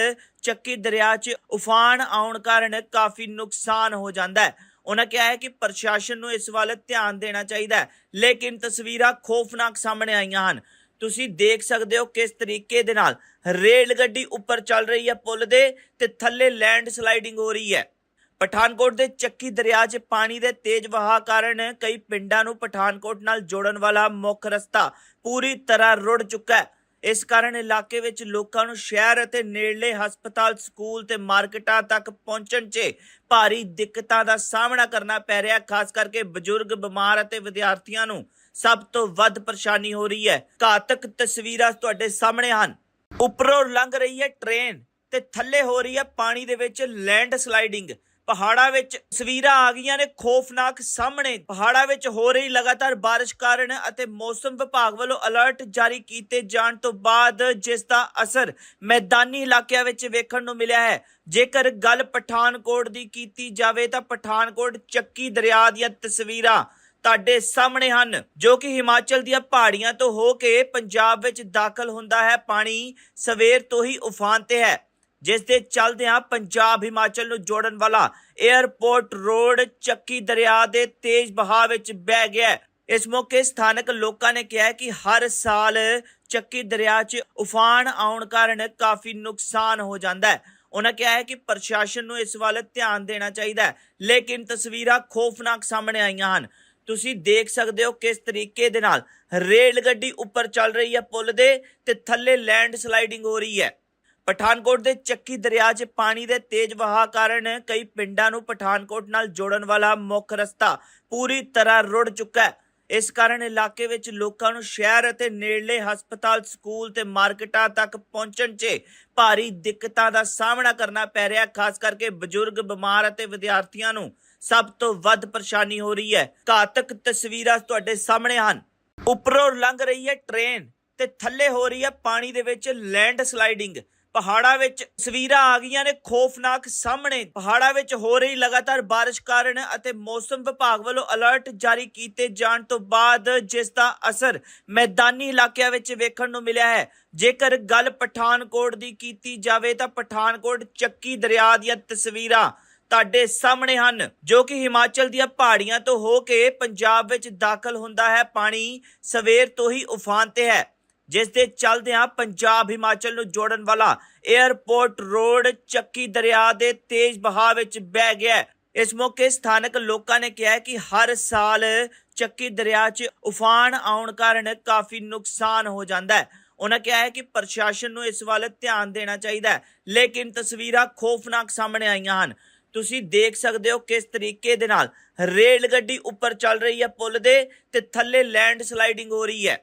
ਚੱਕੀ ਦਰਿਆ 'ਚ ਉਫਾਨ ਆਉਣ ਕਾਰਨ ਕਾਫੀ ਨੁਕਸਾਨ ਹੋ ਜਾਂਦਾ ਹੈ। ਉਹਨਾਂ ਕਿਹਾ ਹੈ ਕਿ ਪ੍ਰਸ਼ਾਸਨ ਨੂੰ ਇਸ ਵੱਲ ਧਿਆਨ ਦੇਣਾ ਚਾਹੀਦਾ ਹੈ, ਲੇਕਿਨ ਤਸਵੀਰਾਂ ਖੋਫਨਾਕ ਸਾਹਮਣੇ ਆਈਆਂ ਹਨ। ਤੁਸੀਂ ਦੇਖ ਸਕਦੇ ਹੋ ਕਿਸ ਤਰੀਕੇ ਦੇ ਨਾਲ ਰੇਲ ਗੱਡੀ ਉੱਪਰ ਚੱਲ ਰਹੀ ਹੈ ਪੁਲ ਦੇ ਤੇ ਥੱਲੇ ਲੈਂਡ ਸਲਾਈਡਿੰਗ ਹੋ ਰਹੀ ਹੈ। ਪਠਾਨਕੋਟ ਦੇ ਚੱਕੀ ਦਰਿਆ 'ਚ ਪਾਣੀ ਦੇ ਤੇਜ਼ ਵਹਾਅ ਕਾਰਨ ਕਈ ਪਿੰਡਾਂ ਨੂੰ ਪਠਾਨਕੋਟ ਨਾਲ ਜੋੜਨ ਵਾਲਾ ਮੁੱਖ ਰਸਤਾ ਪੂਰੀ ਤਰ੍ਹਾਂ ਰੁੜ ਚੁੱਕਾ ਹੈ। ਇਸ ਕਾਰਨ ਇਲਾਕੇ ਵਿੱਚ ਲੋਕਾਂ ਨੂੰ ਸ਼ਹਿਰ ਅਤੇ ਨੇੜਲੇ ਹਸਪਤਾਲ, ਸਕੂਲ ਤੇ ਮਾਰਕੀਟਾਂ ਤੱਕ ਪਹੁੰਚਣ 'ਚ ਭਾਰੀ ਦਿੱਕਤਾਂ ਦਾ ਸਾਹਮਣਾ ਕਰਨਾ ਪੈ ਰਿਹਾ ਖਾਸ ਕਰਕੇ ਬਜ਼ੁਰਗ, ਬਿਮਾਰ ਅਤੇ ਵਿਦਿਆਰਥੀਆਂ ਨੂੰ। ਸਭ ਤੋਂ ਵੱਧ ਪਰੇਸ਼ਾਨੀ ਹੋ ਰਹੀ ਹੈ। ਘਾਤਕ ਤਸਵੀਰਾਂ ਤੁਹਾਡੇ ਸਾਹਮਣੇ ਹਨ। ਉੱਪਰੋਂ ਲੰਘ ਰਹੀ ਹੈ ਟ੍ਰੇਨ ਤੇ ਥੱਲੇ ਹੋ ਰਹੀ ਹੈ ਪਾਣੀ ਦੇ ਵਿੱਚ ਲੈਂਡ ਸਲਾਈਡਿੰਗ ਪਹਾੜਾਂ ਵਿੱਚ ਤਸਵੀਰਾਂ ਆ ਗਈਆਂ ਨੇ ਖੋਫਨਾਕ ਸਾਹਮਣੇ। ਪਹਾੜਾਂ ਵਿੱਚ ਹੋ ਰਹੀ ਲਗਾਤਾਰ ਬਾਰਿਸ਼ ਕਾਰਨ ਅਤੇ ਮੌਸਮ ਵਿਭਾਗ ਵੱਲੋਂ ਅਲਰਟ ਜਾਰੀ ਕੀਤੇ ਜਾਣ ਤੋਂ ਬਾਅਦ ਜਿਸ ਦਾ ਅਸਰ ਮੈਦਾਨੀ ਇਲਾਕਿਆਂ ਵਿੱਚ ਵੇਖਣ ਨੂੰ ਮਿਲਿਆ ਹੈ। ਜੇਕਰ ਗੱਲ ਪਠਾਨਕੋਟ ਦੀ ਕੀਤੀ ਜਾਵੇ ਤਾਂ ਪਠਾਨਕੋਟ ਚੱਕੀ ਦਰਿਆ ਦੀਆਂ ਤਸਵੀਰਾਂ ਤੁਹਾਡੇ ਸਾਹਮਣੇ ਹਨ, ਜੋ ਕਿ ਹਿਮਾਚਲ ਦੀਆਂ ਪਹਾੜੀਆਂ ਤੋਂ ਹੋ ਕੇ ਪੰਜਾਬ ਵਿੱਚ ਦਾਖਲ ਹੁੰਦਾ ਹੈ। ਪਾਣੀ ਸਵੇਰ ਤੋਂ ਹੀ ਉਫਾਨ ਤੇ ਹੈ। ਜਿਸ ਦੇ ਚੱਲਦਿਆਂ ਪੰਜਾਬ ਹਿਮਾਚਲ ਨੂੰ ਜੋੜਨ ਵਾਲਾ 에ਅਰਪੋਰਟ ਰੋਡ ਚੱਕੀ ਦਰਿਆ ਦੇ ਤੇਜ਼ ਵਹਾਅ ਵਿੱਚ ਬਹਿ ਗਿਆ ਇਸ ਮੌਕੇ ਸਥਾਨਕ ਲੋਕਾਂ ਨੇ ਕਿਹਾ ਕਿ ਹਰ ਸਾਲ ਚੱਕੀ ਦਰਿਆ 'ਚ ਉਫਾਨ ਆਉਣ ਕਾਰਨ ਕਾਫੀ ਨੁਕਸਾਨ ਹੋ ਜਾਂਦਾ ਹੈ। ਉਹਨਾਂ ਕਿਹਾ ਹੈ ਕਿ ਪ੍ਰਸ਼ਾਸਨ ਨੂੰ ਇਸ ਵੱਲ ਧਿਆਨ ਦੇਣਾ ਚਾਹੀਦਾ ਹੈ, ਲੇਕਿਨ ਤਸਵੀਰਾਂ ਖੋਫਨਾਕ ਸਾਹਮਣੇ ਆਈਆਂ ਹਨ। ਤੁਸੀਂ ਦੇਖ ਸਕਦੇ ਹੋ ਕਿਸ ਤਰੀਕੇ ਦੇ ਨਾਲ ਰੇਲ ਗੱਡੀ ਉੱਪਰ ਚੱਲ ਰਹੀ ਹੈ ਪੁਲ ਦੇ ਤੇ ਥੱਲੇ ਲੈਂਡ ਸਲਾਈਡਿੰਗ ਹੋ ਰਹੀ ਹੈ। ਪਠਾਨਕੋਟ ਦੇ ਚੱਕੀ ਦਰਿਆ 'ਚ ਪਾਣੀ ਦੇ ਤੇਜ਼ ਵਹਾਅ ਕਾਰਨ ਕਈ ਪਿੰਡਾਂ ਨੂੰ ਪਠਾਨਕੋਟ ਨਾਲ ਜੋੜਨ ਵਾਲਾ ਮੁੱਖ ਰਸਤਾ ਪੂਰੀ ਤਰ੍ਹਾਂ ਰੁੜ ਚੁੱਕਾ ਹੈ। ਇਸ ਕਾਰਨ ਇਲਾਕੇ ਵਿੱਚ ਲੋਕਾਂ ਨੂੰ ਸ਼ਹਿਰ ਅਤੇ ਨੇੜਲੇ ਹਸਪਤਾਲ, ਸਕੂਲ ਤੇ ਮਾਰਕੀਟਾਂ ਤੱਕ ਪਹੁੰਚਣ 'ਚ ਭਾਰੀ ਦਿੱਕਤਾਂ ਦਾ ਸਾਹਮਣਾ ਕਰਨਾ ਪੈ ਰਿਹਾ ਖਾਸ ਕਰਕੇ ਬਜ਼ੁਰਗ, ਬਿਮਾਰ ਅਤੇ ਵਿਦਿਆਰਥੀਆਂ ਨੂੰ। ਸਭ ਤੋਂ ਵੱਧ ਪਰੇਸ਼ਾਨੀ ਹੋ ਰਹੀ ਹੈ। ਘਾਤਕ ਤਸਵੀਰਾਂ ਤੁਹਾਡੇ ਸਾਹਮਣੇ ਹਨ। ਉੱਪਰੋਂ ਲੰਘ ਰਹੀ ਹੈ ਟ੍ਰੇਨ ਤੇ ਥੱਲੇ ਹੋ ਰਹੀ ਹੈ ਪਾਣੀ ਦੇ ਵਿੱਚ ਲੈਂਡ ਸਲਾਈਡਿੰਗ ਪਹਾੜਾਂ ਵਿੱਚ ਤਸਵੀਰਾਂ ਆ ਗਈਆਂ ਨੇ ਖੌਫਨਾਕ ਸਾਹਮਣੇ। ਪਹਾੜਾਂ ਵਿੱਚ ਹੋ ਰਹੀ ਲਗਾਤਾਰ ਬਾਰਿਸ਼ ਕਾਰਨ ਅਤੇ ਮੌਸਮ ਵਿਭਾਗ ਵੱਲੋਂ ਅਲਰਟ ਜਾਰੀ ਕੀਤੇ ਜਾਣ ਤੋਂ ਬਾਅਦ ਜਿਸ ਦਾ ਅਸਰ ਮੈਦਾਨੀ ਇਲਾਕਿਆਂ ਵਿੱਚ ਵੇਖਣ ਨੂੰ ਮਿਲਿਆ ਹੈ। ਜੇਕਰ ਗੱਲ ਪਠਾਨਕੋਟ ਦੀ ਕੀਤੀ ਜਾਵੇ ਤਾਂ ਪਠਾਨਕੋਟ ਚੱਕੀ ਦਰਿਆ ਦੀਆਂ ਤਸਵੀਰਾਂ ਤੁਹਾਡੇ ਸਾਹਮਣੇ ਹਨ, ਜੋ ਕਿ ਹਿਮਾਚਲ ਦੀਆਂ ਪਹਾੜੀਆਂ ਤੋਂ ਹੋ ਕੇ ਪੰਜਾਬ ਵਿੱਚ ਦਾਖਲ ਹੁੰਦਾ ਹੈ। ਪਾਣੀ ਸਵੇਰ ਤੋਂ ਹੀ ਉਫਾਨ ਤੇ ਹੈ। ਜਿਸ ਦੇ ਚੱਲਦਿਆਂ ਪੰਜਾਬ, ਹਿਮਾਚਲ ਨੂੰ ਜੋੜਨ ਵਾਲਾ 에ਅਰਪੋਰਟ ਰੋਡ ਚੱਕੀ ਦਰਿਆ ਦੇ ਤੇਜ਼ ਵਹਾਅ ਵਿੱਚ ਬਹਿ ਗਿਆ ਇਸ ਮੌਕੇ ਸਥਾਨਕ ਲੋਕਾਂ ਨੇ ਕਿਹਾ ਕਿ ਹਰ ਸਾਲ ਚੱਕੀ ਦਰਿਆ 'ਚ ਉਫਾਨ ਆਉਣ ਕਾਰਨ ਕਾਫੀ ਨੁਕਸਾਨ ਹੋ ਜਾਂਦਾ ਹੈ। ਉਹਨਾਂ ਕਿਹਾ ਹੈ ਕਿ ਪ੍ਰਸ਼ਾਸਨ ਨੂੰ ਇਸ ਵੱਲ ਧਿਆਨ ਦੇਣਾ ਚਾਹੀਦਾ ਹੈ, ਲੇਕਿਨ ਤਸਵੀਰਾਂ ਖੋਫਨਾਕ ਸਾਹਮਣੇ ਆਈਆਂ ਹਨ। ਤੁਸੀਂ ਦੇਖ ਸਕਦੇ ਹੋ ਕਿਸ ਤਰੀਕੇ ਦੇ ਨਾਲ ਰੇਲ ਗੱਡੀ ਉੱਪਰ ਚੱਲ ਰਹੀ ਹੈ ਪੁਲ ਦੇ ਤੇ ਥੱਲੇ ਲੈਂਡ ਸਲਾਈਡਿੰਗ ਹੋ ਰਹੀ ਹੈ।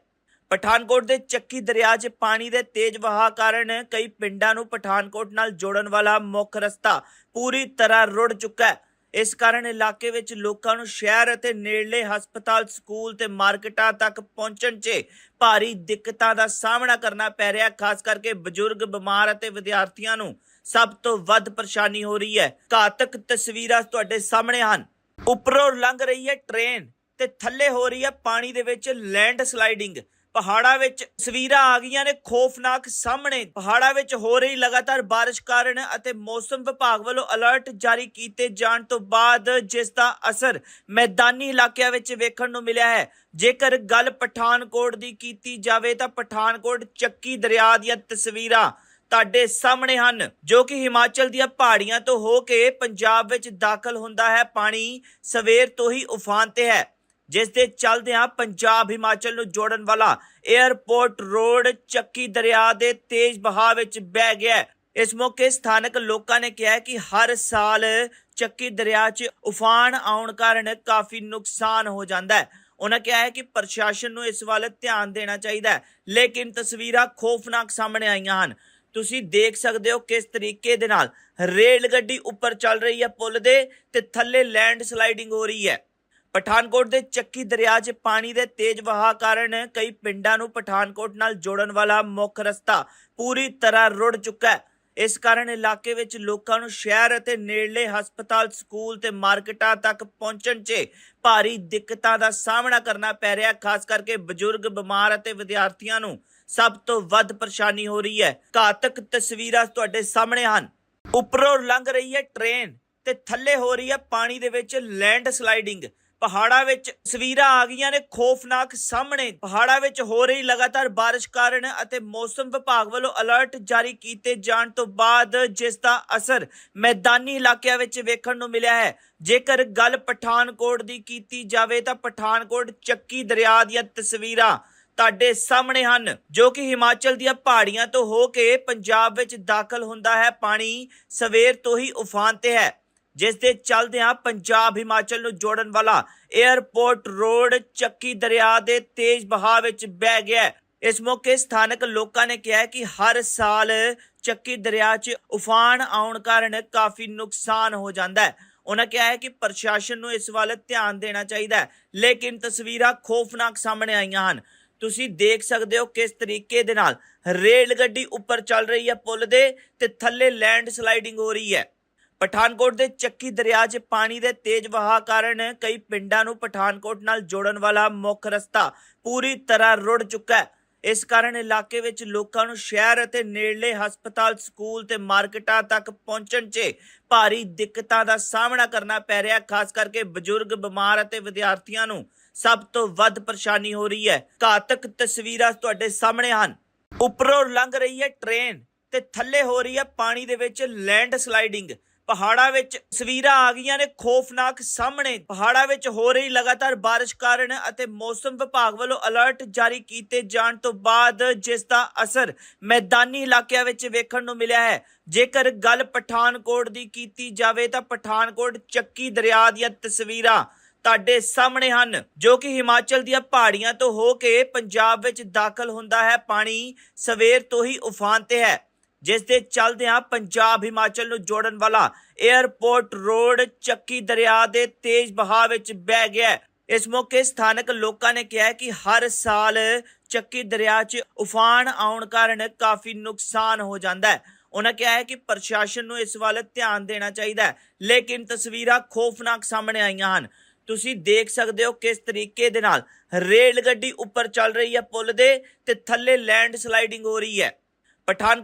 ਪਠਾਨਕੋਟ ਦੇ ਚੱਕੀ ਦਰਿਆ 'ਚ ਪਾਣੀ ਦੇ ਤੇਜ਼ ਵਹਾਅ ਕਾਰਨ ਕਈ ਪਿੰਡਾਂ ਨੂੰ ਪਠਾਨਕੋਟ ਨਾਲ ਜੋੜਨ ਵਾਲਾ ਮੁੱਖ ਰਸਤਾ ਪੂਰੀ ਤਰ੍ਹਾਂ ਰੁੜ ਚੁੱਕਾ ਹੈ। ਇਸ ਕਾਰਨ ਇਲਾਕੇ ਵਿੱਚ ਲੋਕਾਂ ਨੂੰ ਸ਼ਹਿਰ ਅਤੇ ਨੇੜਲੇ ਹਸਪਤਾਲ, ਸਕੂਲ ਤੇ ਮਾਰਕੀਟਾਂ ਤੱਕ ਪਹੁੰਚਣ 'ਚ ਭਾਰੀ ਦਿੱਕਤਾਂ ਦਾ ਸਾਹਮਣਾ ਕਰਨਾ ਪੈ ਰਿਹਾ ਖਾਸ ਕਰਕੇ ਬਜ਼ੁਰਗ, ਬਿਮਾਰ ਅਤੇ ਵਿਦਿਆਰਥੀਆਂ ਨੂੰ। ਸਭ ਤੋਂ ਵੱਧ ਪਰੇਸ਼ਾਨੀ ਹੋ ਰਹੀ ਹੈ। ਘਾਤਕ ਤਸਵੀਰਾਂ ਤੁਹਾਡੇ ਸਾਹਮਣੇ ਹਨ। ਉੱਪਰੋਂ ਲੰਘ ਰਹੀ ਹੈ ਟ੍ਰੇਨ ਤੇ ਥੱਲੇ ਹੋ ਰਹੀ ਹੈ ਪਾਣੀ ਦੇ ਵਿੱਚ ਲੈਂਡ ਸਲਾਈਡਿੰਗ ਪਹਾੜਾਂ ਵਿੱਚ ਤਸਵੀਰਾਂ ਆ ਗਈਆਂ ਨੇ ਖੋਫਨਾਕ ਸਾਹਮਣੇ। ਪਹਾੜਾਂ ਵਿੱਚ ਹੋ ਰਹੀ ਲਗਾਤਾਰ ਬਾਰਿਸ਼ ਕਾਰਨ ਅਤੇ ਮੌਸਮ ਵਿਭਾਗ ਵੱਲੋਂ ਅਲਰਟ ਜਾਰੀ ਕੀਤੇ ਜਾਣ ਤੋਂ ਬਾਅਦ ਜਿਸ ਦਾ ਅਸਰ ਮੈਦਾਨੀ ਇਲਾਕਿਆਂ ਵਿੱਚ ਵੇਖਣ ਨੂੰ ਮਿਲਿਆ ਹੈ। ਜੇਕਰ ਗੱਲ ਪਠਾਨਕੋਟ ਦੀ ਕੀਤੀ ਜਾਵੇ ਤਾਂ ਪਠਾਨਕੋਟ ਚੱਕੀ ਦਰਿਆ ਦੀਆਂ ਤਸਵੀਰਾਂ ਤੁਹਾਡੇ ਸਾਹਮਣੇ ਹਨ, ਜੋ ਕਿ ਹਿਮਾਚਲ ਦੀਆਂ ਪਹਾੜੀਆਂ ਤੋਂ ਹੋ ਕੇ ਪੰਜਾਬ ਵਿੱਚ ਦਾਖਲ ਹੁੰਦਾ ਹੈ। ਪਾਣੀ ਸਵੇਰ ਤੋਂ ਹੀ ਉਫਾਨ ਤੇ ਹੈ। ਜਿਸ ਦੇ ਚੱਲਦਿਆਂ ਪੰਜਾਬ ਹਿਮਾਚਲ ਨੂੰ ਜੋੜਨ ਵਾਲਾ 에ਅਰਪੋਰਟ ਰੋਡ ਚੱਕੀ ਦਰਿਆ ਦੇ ਤੇਜ਼ ਵਹਾਅ ਵਿੱਚ ਬਹਿ ਗਿਆ ਇਸ ਮੌਕੇ ਸਥਾਨਕ ਲੋਕਾਂ ਨੇ ਕਿਹਾ ਕਿ ਹਰ ਸਾਲ ਚੱਕੀ ਦਰਿਆ 'ਚ ਉਫਾਨ ਆਉਣ ਕਾਰਨ ਕਾਫੀ ਨੁਕਸਾਨ ਹੋ ਜਾਂਦਾ ਹੈ। ਉਹਨਾਂ ਕਿਹਾ ਹੈ ਕਿ ਪ੍ਰਸ਼ਾਸਨ ਨੂੰ ਇਸ ਵੱਲ ਧਿਆਨ ਦੇਣਾ ਚਾਹੀਦਾ ਹੈ, ਲੇਕਿਨ ਤਸਵੀਰਾਂ ਖੋਫਨਾਕ ਸਾਹਮਣੇ ਆਈਆਂ ਹਨ। ਤੁਸੀਂ ਦੇਖ ਸਕਦੇ ਹੋ ਕਿਸ ਤਰੀਕੇ ਦੇ ਨਾਲ ਰੇਲ ਗੱਡੀ ਉੱਪਰ ਚੱਲ ਰਹੀ ਹੈ ਪੁਲ ਦੇ ਤੇ ਥੱਲੇ ਲੈਂਡ ਸਲਾਈਡਿੰਗ ਹੋ ਰਹੀ ਹੈ। ਪਠਾਨਕੋਟ ਦੇ ਚੱਕੀ ਦਰਿਆ 'ਚ ਪਾਣੀ ਦੇ ਤੇਜ਼ ਵਹਾਅ ਕਾਰਨ ਕਈ ਪਿੰਡਾਂ ਨੂੰ ਪਠਾਨਕੋਟ ਨਾਲ ਜੋੜਨ ਵਾਲਾ ਮੁੱਖ ਰਸਤਾ ਪੂਰੀ ਤਰ੍ਹਾਂ ਰੁੜ ਚੁੱਕਾ ਹੈ। ਇਸ ਕਾਰਨ ਇਲਾਕੇ ਵਿੱਚ ਲੋਕਾਂ ਨੂੰ ਸ਼ਹਿਰ ਅਤੇ ਨੇੜਲੇ ਹਸਪਤਾਲ, ਸਕੂਲ ਤੇ ਮਾਰਕੀਟਾਂ ਤੱਕ ਪਹੁੰਚਣ 'ਚ ਭਾਰੀ ਦਿੱਕਤਾਂ ਦਾ ਸਾਹਮਣਾ ਕਰਨਾ ਪੈ ਰਿਹਾ ਖਾਸ ਕਰਕੇ ਬਜ਼ੁਰਗ, ਬਿਮਾਰ ਅਤੇ ਵਿਦਿਆਰਥੀਆਂ ਨੂੰ। ਸਭ ਤੋਂ ਵੱਧ ਪਰੇਸ਼ਾਨੀ ਹੋ ਰਹੀ ਹੈ। ਘਾਤਕ ਤਸਵੀਰਾਂ ਤੁਹਾਡੇ ਸਾਹਮਣੇ ਹਨ। ਉੱਪਰੋਂ ਲੰਘ ਰਹੀ ਹੈ ਟ੍ਰੇਨ ਤੇ ਥੱਲੇ ਹੋ ਰਹੀ ਹੈ ਪਾਣੀ ਦੇ ਵਿੱਚ ਲੈਂਡ ਸਲਾਈਡਿੰਗ ਪਹਾੜਾਂ ਵਿੱਚ ਤਸਵੀਰਾਂ ਆ ਗਈਆਂ ਨੇ ਖੌਫਨਾਕ ਸਾਹਮਣੇ। ਪਹਾੜਾਂ ਵਿੱਚ ਹੋ ਰਹੀ ਲਗਾਤਾਰ ਬਾਰਿਸ਼ ਕਾਰਨ ਅਤੇ ਮੌਸਮ ਵਿਭਾਗ ਵੱਲੋਂ ਅਲਰਟ ਜਾਰੀ ਕੀਤੇ ਜਾਣ ਤੋਂ ਬਾਅਦ ਜਿਸ ਦਾ ਅਸਰ ਮੈਦਾਨੀ ਇਲਾਕਿਆਂ ਵਿੱਚ ਵੇਖਣ ਨੂੰ ਮਿਲਿਆ ਹੈ। ਜੇਕਰ ਗੱਲ ਪਠਾਨਕੋਟ ਦੀ ਕੀਤੀ ਜਾਵੇ ਤਾਂ ਪਠਾਨਕੋਟ ਚੱਕੀ ਦਰਿਆ ਦੀਆਂ ਤਸਵੀਰਾਂ ਤੁਹਾਡੇ ਸਾਹਮਣੇ ਹਨ, ਜੋ ਕਿ ਹਿਮਾਚਲ ਦੀਆਂ ਪਹਾੜੀਆਂ ਤੋਂ ਹੋ ਕੇ ਪੰਜਾਬ ਵਿੱਚ ਦਾਖਲ ਹੁੰਦਾ ਹੈ। ਪਾਣੀ ਸਵੇਰ ਤੋਂ ਹੀ ਉਫਾਨ ਤੇ ਹੈ। ਜਿਸ ਦੇ ਚੱਲਦਿਆਂ ਪੰਜਾਬ, ਹਿਮਾਚਲ ਨੂੰ ਜੋੜਨ ਵਾਲਾ 에ਅਰਪੋਰਟ ਰੋਡ ਚੱਕੀ ਦਰਿਆ ਦੇ ਤੇਜ਼ ਵਹਾਅ ਵਿੱਚ ਬਹਿ ਗਿਆ ਇਸ ਮੌਕੇ ਸਥਾਨਕ ਲੋਕਾਂ ਨੇ ਕਿਹਾ ਕਿ ਹਰ ਸਾਲ ਚੱਕੀ ਦਰਿਆ 'ਚ ਉਫਾਨ ਆਉਣ ਕਾਰਨ ਕਾਫੀ ਨੁਕਸਾਨ ਹੋ ਜਾਂਦਾ ਹੈ। ਉਹਨਾਂ ਕਿਹਾ ਹੈ ਕਿ ਪ੍ਰਸ਼ਾਸਨ ਨੂੰ ਇਸ ਵੱਲ ਧਿਆਨ ਦੇਣਾ ਚਾਹੀਦਾ ਹੈ, ਲੇਕਿਨ ਤਸਵੀਰਾਂ ਖੋਫਨਾਕ ਸਾਹਮਣੇ ਆਈਆਂ ਹਨ। ਤੁਸੀਂ ਦੇਖ ਸਕਦੇ ਹੋ ਕਿਸ ਤਰੀਕੇ ਦੇ ਨਾਲ ਰੇਲ ਗੱਡੀ ਉੱਪਰ ਚੱਲ ਰਹੀ ਹੈ ਪੁਲ ਦੇ ਤੇ ਥੱਲੇ ਲੈਂਡ ਸਲਾਈਡਿੰਗ ਹੋ ਰਹੀ ਹੈ। ਪਠਾਨਕੋਟ ਦੇ ਚੱਕੀ ਦਰਿਆ 'ਚ ਪਾਣੀ ਦੇ ਤੇਜ਼ ਵਹਾਅ ਕਾਰਨ ਕਈ ਪਿੰਡਾਂ ਨੂੰ ਪਠਾਨਕੋਟ ਨਾਲ ਜੋੜਨ ਵਾਲਾ ਮੁੱਖ ਰਸਤਾ ਪੂਰੀ ਤਰ੍ਹਾਂ ਰੁੜ ਚੁੱਕਾ ਹੈ। ਇਸ ਕਾਰਨ ਇਲਾਕੇ ਵਿੱਚ ਲੋਕਾਂ ਨੂੰ ਸ਼ਹਿਰ ਅਤੇ ਨੇੜਲੇ ਹਸਪਤਾਲ, ਸਕੂਲ ਤੇ ਮਾਰਕੀਟਾਂ ਤੱਕ ਪਹੁੰਚਣ 'ਚ ਭਾਰੀ ਦਿੱਕਤਾਂ ਦਾ ਸਾਹਮਣਾ ਕਰਨਾ ਪੈ ਰਿਹਾ ਖਾਸ ਕਰਕੇ ਬਜ਼ੁਰਗ, ਬਿਮਾਰ ਅਤੇ ਵਿਦਿਆਰਥੀਆਂ ਨੂੰ ਸਭ ਤੋਂ ਵੱਧ ਪਰੇਸ਼ਾਨੀ ਹੋ ਰਹੀ ਹੈ। ਘਾਤਕ ਤਸਵੀਰਾਂ ਤੁਹਾਡੇ ਸਾਹਮਣੇ ਹਨ। ਉੱਪਰੋਂ ਲੰਘ ਰਹੀ ਹੈ ਟ੍ਰੇਨ ਤੇ ਥੱਲੇ ਹੋ ਰਹੀ ਹੈ ਪਾਣੀ ਦੇ ਵਿੱਚ ਲੈਂਡ ਸਲਾਈਡਿੰਗ ਪਹਾੜਾਂ ਵਿੱਚ ਤਸਵੀਰਾਂ ਆ ਗਈਆਂ ਨੇ, ਖੌਫਨਾਕ ਸਾਹਮਣੇ। ਪਹਾੜਾਂ ਵਿੱਚ ਹੋ ਰਹੀ ਲਗਾਤਾਰ ਬਾਰਿਸ਼ ਕਾਰਨ ਅਤੇ ਮੌਸਮ ਵਿਭਾਗ ਵੱਲੋਂ ਅਲਰਟ ਜਾਰੀ ਕੀਤੇ ਜਾਣ ਤੋਂ ਬਾਅਦ ਜਿਸ ਦਾ ਅਸਰ ਮੈਦਾਨੀ ਇਲਾਕਿਆਂ ਵਿੱਚ ਵੇਖਣ ਨੂੰ ਮਿਲਿਆ ਹੈ। ਜੇਕਰ ਗੱਲ ਪਠਾਨਕੋਟ ਦੀ ਕੀਤੀ ਜਾਵੇ ਤਾਂ ਪਠਾਨਕੋਟ ਚੱਕੀ ਦਰਿਆ ਦੀਆਂ ਤਸਵੀਰਾਂ ਤੁਹਾਡੇ ਸਾਹਮਣੇ ਹਨ, ਜੋ ਕਿ ਹਿਮਾਚਲ ਦੀਆਂ ਪਹਾੜੀਆਂ ਤੋਂ ਹੋ ਕੇ ਪੰਜਾਬ ਵਿੱਚ ਦਾਖਲ ਹੁੰਦਾ ਹੈ। ਪਾਣੀ ਸਵੇਰ ਤੋਂ ਹੀ ਉਫਾਨ ਤੇ ਹੈ। ਜਿਸ ਦੇ ਚੱਲਦਿਆਂ ਪੰਜਾਬ ਹਿਮਾਚਲ ਨੂੰ ਜੋੜਨ ਵਾਲਾ 에ਅਰਪੋਰਟ ਰੋਡ ਚੱਕੀ ਦਰਿਆ ਦੇ ਤੇਜ਼ ਵਹਾਅ ਵਿੱਚ ਬਹਿ ਗਿਆ ਇਸ ਮੌਕੇ ਸਥਾਨਕ ਲੋਕਾਂ ਨੇ ਕਿਹਾ ਕਿ ਹਰ ਸਾਲ ਚੱਕੀ ਦਰਿਆ 'ਚ ਉਫਾਨ ਆਉਣ ਕਾਰਨ ਕਾਫੀ ਨੁਕਸਾਨ ਹੋ ਜਾਂਦਾ ਹੈ। ਉਹਨਾਂ ਕਿਹਾ ਹੈ ਕਿ ਪ੍ਰਸ਼ਾਸਨ ਨੂੰ ਇਸ ਵੱਲ ਧਿਆਨ ਦੇਣਾ ਚਾਹੀਦਾ ਹੈ, ਲੇਕਿਨ ਤਸਵੀਰਾਂ ਖੋਫਨਾਕ ਸਾਹਮਣੇ ਆਈਆਂ ਹਨ। ਤੁਸੀਂ ਦੇਖ ਸਕਦੇ ਹੋ ਕਿਸ ਤਰੀਕੇ ਦੇ ਨਾਲ ਰੇਲ ਗੱਡੀ ਉੱਪਰ ਚੱਲ ਰਹੀ ਹੈ ਪੁਲ ਦੇ ਤੇ ਥੱਲੇ ਲੈਂਡ ਸਲਾਈਡਿੰਗ ਹੋ ਰਹੀ ਹੈ। ਪਠਾਨਕੋਟ